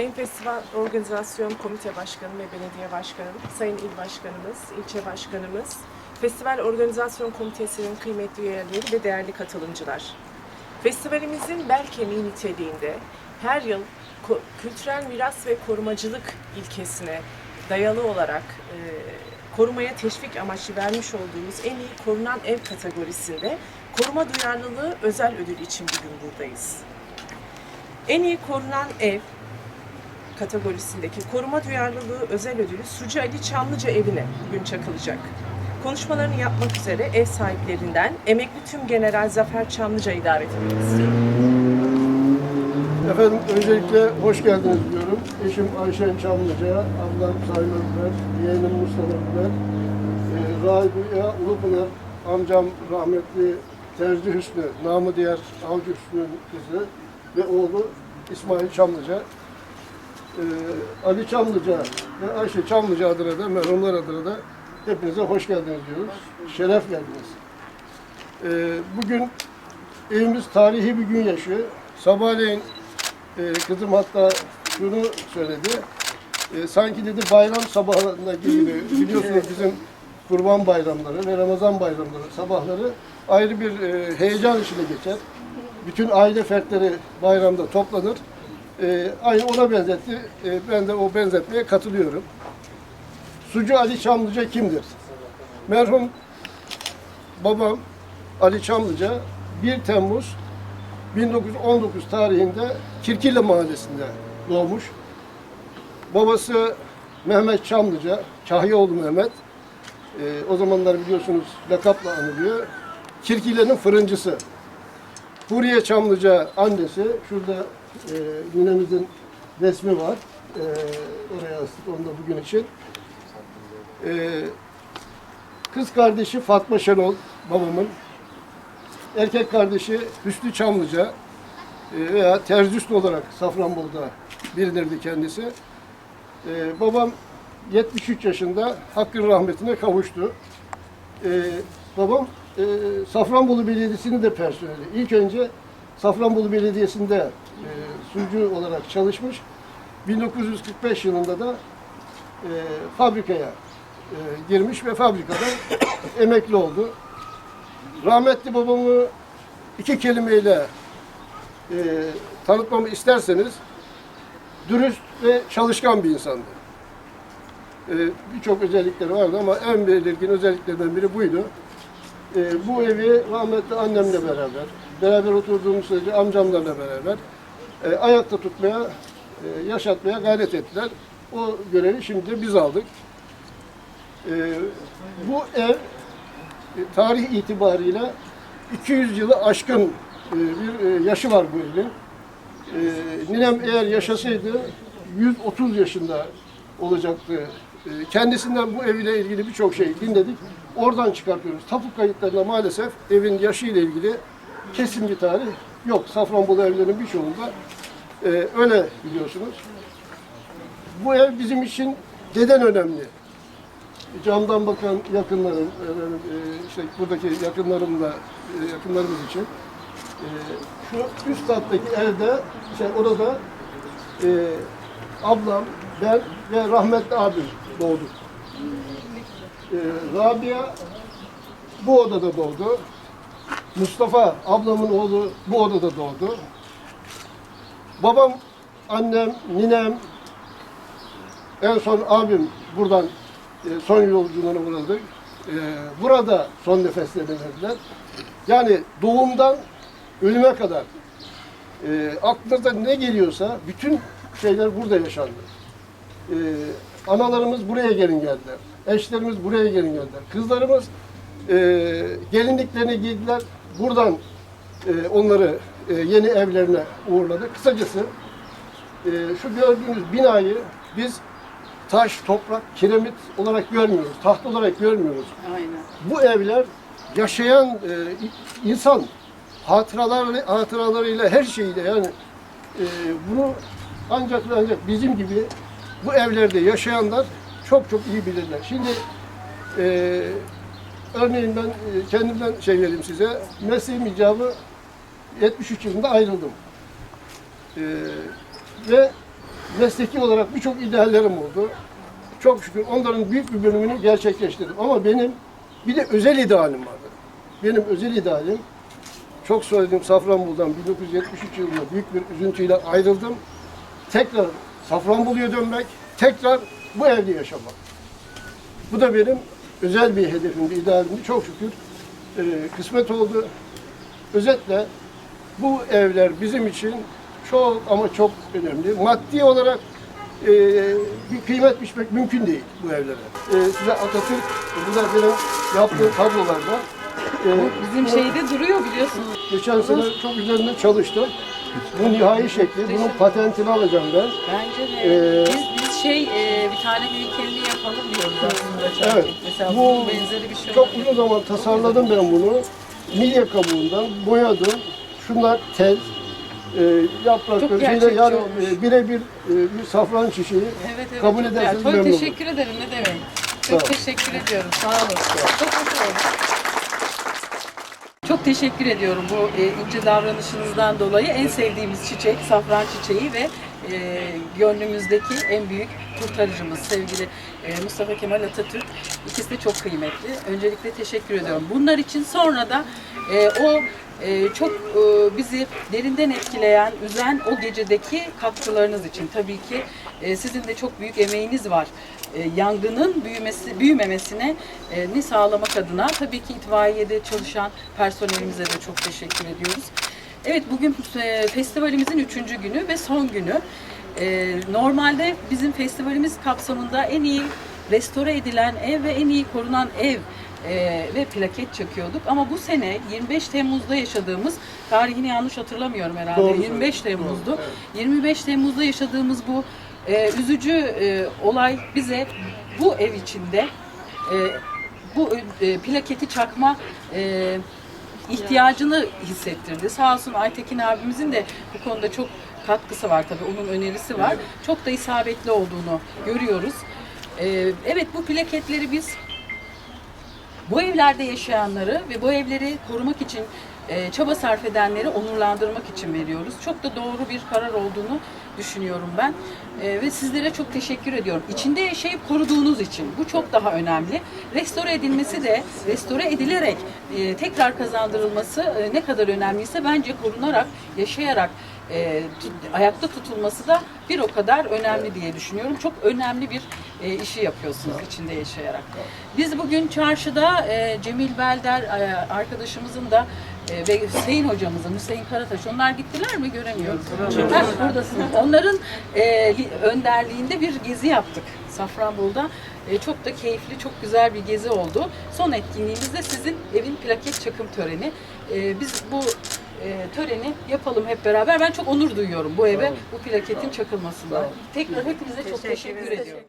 Sayın Festival Organizasyon Komite Başkanı ve Belediye Başkanım, Sayın İl Başkanımız, İlçe Başkanımız, Festival Organizasyon Komitesi'nin kıymetli üyeleri ve değerli katılımcılar. Festivalimizin bel kemiği niteliğinde her yıl kültürel miras ve korumacılık ilkesine dayalı olarak e, korumaya teşvik amaçlı vermiş olduğumuz en iyi korunan ev kategorisinde koruma duyarlılığı özel ödül için bugün buradayız. En iyi korunan ev kategorisindeki koruma duyarlılığı özel ödülü Sucu Ali Çamlıca evine bugün çakılacak. Konuşmalarını yapmak üzere ev sahiplerinden emekli tüm General Zafer Çamlıca'yı davet etmek. Efendim öncelikle hoş geldiniz diyorum. Eşim Ayşen Çamlıca, ablam Sayın Ömer, yeğenim Mustafa Ömer, e, Rabi'a Ulupınar, amcam rahmetli Terzi Hüsnü, namı diğer Avcı Hüsnü'nün kızı ve oğlu İsmail Çamlıca. E, Ali Çamlıca ve Ayşe Çamlıca adına da, merhumlar adına da hepinize hoş geldiniz diyoruz. Şeref geldiniz. E, bugün evimiz tarihi bir gün yaşıyor. Sabahleyin e, kızım hatta şunu söyledi. E, sanki dedi bayram sabahlarında gibi biliyorsunuz bizim kurban bayramları ve Ramazan bayramları sabahları ayrı bir e, heyecan içinde geçer. Bütün aile fertleri bayramda toplanır. E, aynı ona benzetti. E, ben de o benzetmeye katılıyorum. Sucu Ali Çamlıca kimdir? Merhum babam Ali Çamlıca 1 Temmuz 1919 tarihinde Kirkili Mahallesi'nde doğmuş. Babası Mehmet Çamlıca, Kahyaoğlu Mehmet. Ee, o zamanlar biliyorsunuz lakapla anılıyor. Kirkili'nin fırıncısı. Huriye Çamlıca annesi. Şurada e, ninemizin resmi var. E, oraya astık onu da bugün için. E, kız kardeşi Fatma Şenol babamın. Erkek kardeşi Hüsnü Çamlıca e, veya Terzüsnü olarak Safranbolu'da bilinirdi kendisi. E, babam 73 yaşında Hakk'ın rahmetine kavuştu. E, babam e, Safranbolu Belediyesi'nin de personeli. İlk önce Safranbolu Belediyesi'nde e, sucu olarak çalışmış. 1945 yılında da e, fabrikaya e, girmiş ve fabrikada emekli oldu. Rahmetli babamı iki kelimeyle e, tanıtmamı isterseniz dürüst ve çalışkan bir insandı. E, Birçok özellikleri vardı ama en belirgin özelliklerinden biri buydu. E, bu evi rahmetli annemle beraber, beraber oturduğumuz sürece amcamlarla beraber e, ayakta tutmaya, e, yaşatmaya gayret ettiler. O görevi şimdi biz aldık. E, bu ev e, tarih itibariyle 200 yılı aşkın e, bir e, yaşı var bu evin. E, Ninem eğer yaşasaydı 130 yaşında olacaktı. E, Kendisinden bu ev ile ilgili birçok şey dinledik. Oradan çıkartıyoruz. Tapu kayıtlarında maalesef evin yaşı ile ilgili kesin bir tarih yok. Safranbolu evlerinin birçoğunda e, öyle biliyorsunuz. Bu ev bizim için neden önemli? camdan bakan yakınlarım, efendim, e, işte buradaki yakınlarımla, e, yakınlarımız için e, şu üst kattaki evde, şey odada e, ablam, ben ve rahmetli abim doğduk. E, Rabia bu odada doğdu. Mustafa ablamın oğlu bu odada doğdu. Babam, annem, ninem, en son abim buradan e, son yolculuğuna uğradı. E, burada son nefeslerini verdiler. Yani doğumdan ölüme kadar e, aklınıza ne geliyorsa bütün şeyler burada yaşandı. E, analarımız buraya gelin geldiler. Eşlerimiz buraya gelin geldiler. Kızlarımız e, gelinliklerini giydiler. Buradan e, onları e, yeni evlerine uğurladı. Kısacası e, şu gördüğünüz binayı biz taş, toprak, kiremit olarak görmüyoruz. Taht olarak görmüyoruz. Aynen. Bu evler yaşayan e, insan hatıraları, hatıralarıyla her şeyiyle yani e, bunu ancak ancak bizim gibi bu evlerde yaşayanlar çok çok iyi bilirler. Şimdi e, örneğin ben e, kendimden şey vereyim size. Mesleğim icabı 73 yılında ayrıldım. E, ve mesleki olarak birçok ideallerim oldu. Çok şükür onların büyük bir bölümünü gerçekleştirdim. Ama benim bir de özel idealim vardı. Benim özel idealim çok söylediğim Safranbolu'dan 1973 yılında büyük bir üzüntüyle ayrıldım. Tekrar Safranbolu'ya dönmek, tekrar bu evde yaşamak. Bu da benim özel bir hedefimdi, idealimdi. Çok şükür e, kısmet oldu. Özetle bu evler bizim için çok ama çok önemli. Maddi olarak e, bir kıymet biçmek mümkün değil bu evlere. E, size Atatürk, bu da benim yaptığım tablolarda. E, Bizim bu- şeyde duruyor biliyorsunuz. Geçen sene çok üzerinde çalıştım. Bu nihai şekli, bunun patentini alacağım ben. Bence de. Ee, biz, biz şey e, bir tane heykelini yapalım diyoruz aslında. Evet. Mesela Bu bunun benzeri bir şey çok olabilir. uzun zaman tasarladım ben bunu. Milye kabuğundan boyadım. Şunlar tel, e, yaprakları, şeyler yani e, birebir e, bir safran çiçeği. Evet evet. Kabul çok ederseniz. Çok olurum. teşekkür ederim ne demek. Sağ. Çok teşekkür ediyorum. Sağ olun. Çok mutlu oldum. Çok teşekkür ediyorum bu e, ince davranışınızdan dolayı. En sevdiğimiz çiçek safran çiçeği ve e, gönlümüzdeki en büyük kurtarıcımız sevgili e, Mustafa Kemal Atatürk. İkisi de çok kıymetli. Öncelikle teşekkür ediyorum. Bunlar için sonra da e, o e, çok bizi derinden etkileyen, üzen o gecedeki katkılarınız için tabii ki sizin de çok büyük emeğiniz var. Yangının büyümesi, büyümemesine e, ni sağlamak adına tabii ki itfaiyede çalışan personelimize de çok teşekkür ediyoruz. Evet bugün festivalimizin üçüncü günü ve son günü. E, normalde bizim festivalimiz kapsamında en iyi restore edilen ev ve en iyi korunan ev e, ve plaket çakıyorduk. Ama bu sene 25 Temmuz'da yaşadığımız, tarihini yanlış hatırlamıyorum herhalde, Doğru 25 söylüyorsun. Temmuz'du. Doğru, 25 Temmuz'da yaşadığımız bu e, üzücü e, olay bize bu ev içinde e, bu e, plaketi çakma e, ihtiyacını hissettirdi. Sağ olsun Aytekin abimizin de bu konuda çok katkısı var tabii. Onun önerisi var. Çok da isabetli olduğunu görüyoruz. E, evet bu plaketleri biz bu evlerde yaşayanları ve bu evleri korumak için e, çaba sarf edenleri onurlandırmak için veriyoruz. Çok da doğru bir karar olduğunu düşünüyorum ben. E, ve sizlere çok teşekkür ediyorum. İçinde yaşayıp koruduğunuz için. Bu çok daha önemli. Restore edilmesi de restore edilerek e, tekrar kazandırılması e, ne kadar önemliyse bence korunarak, yaşayarak e, tut- ayakta tutulması da bir o kadar önemli diye düşünüyorum. Çok önemli bir e, işi yapıyorsunuz içinde yaşayarak. Biz bugün çarşıda e, Cemil Belder e, arkadaşımızın da e, ve Hüseyin hocamızın, Hüseyin Karataş onlar gittiler mi göremiyorum. Ha, buradasınız. Onların e, li- önderliğinde bir gezi yaptık Safranbolu'da. E, çok da keyifli, çok güzel bir gezi oldu. Son etkinliğimiz de sizin evin plaket çakım töreni. E, biz bu e, töreni yapalım hep beraber. Ben çok onur duyuyorum bu eve, bu plaketin çakılmasından. Tekrar hepinize çok teşekkür, ediyorum.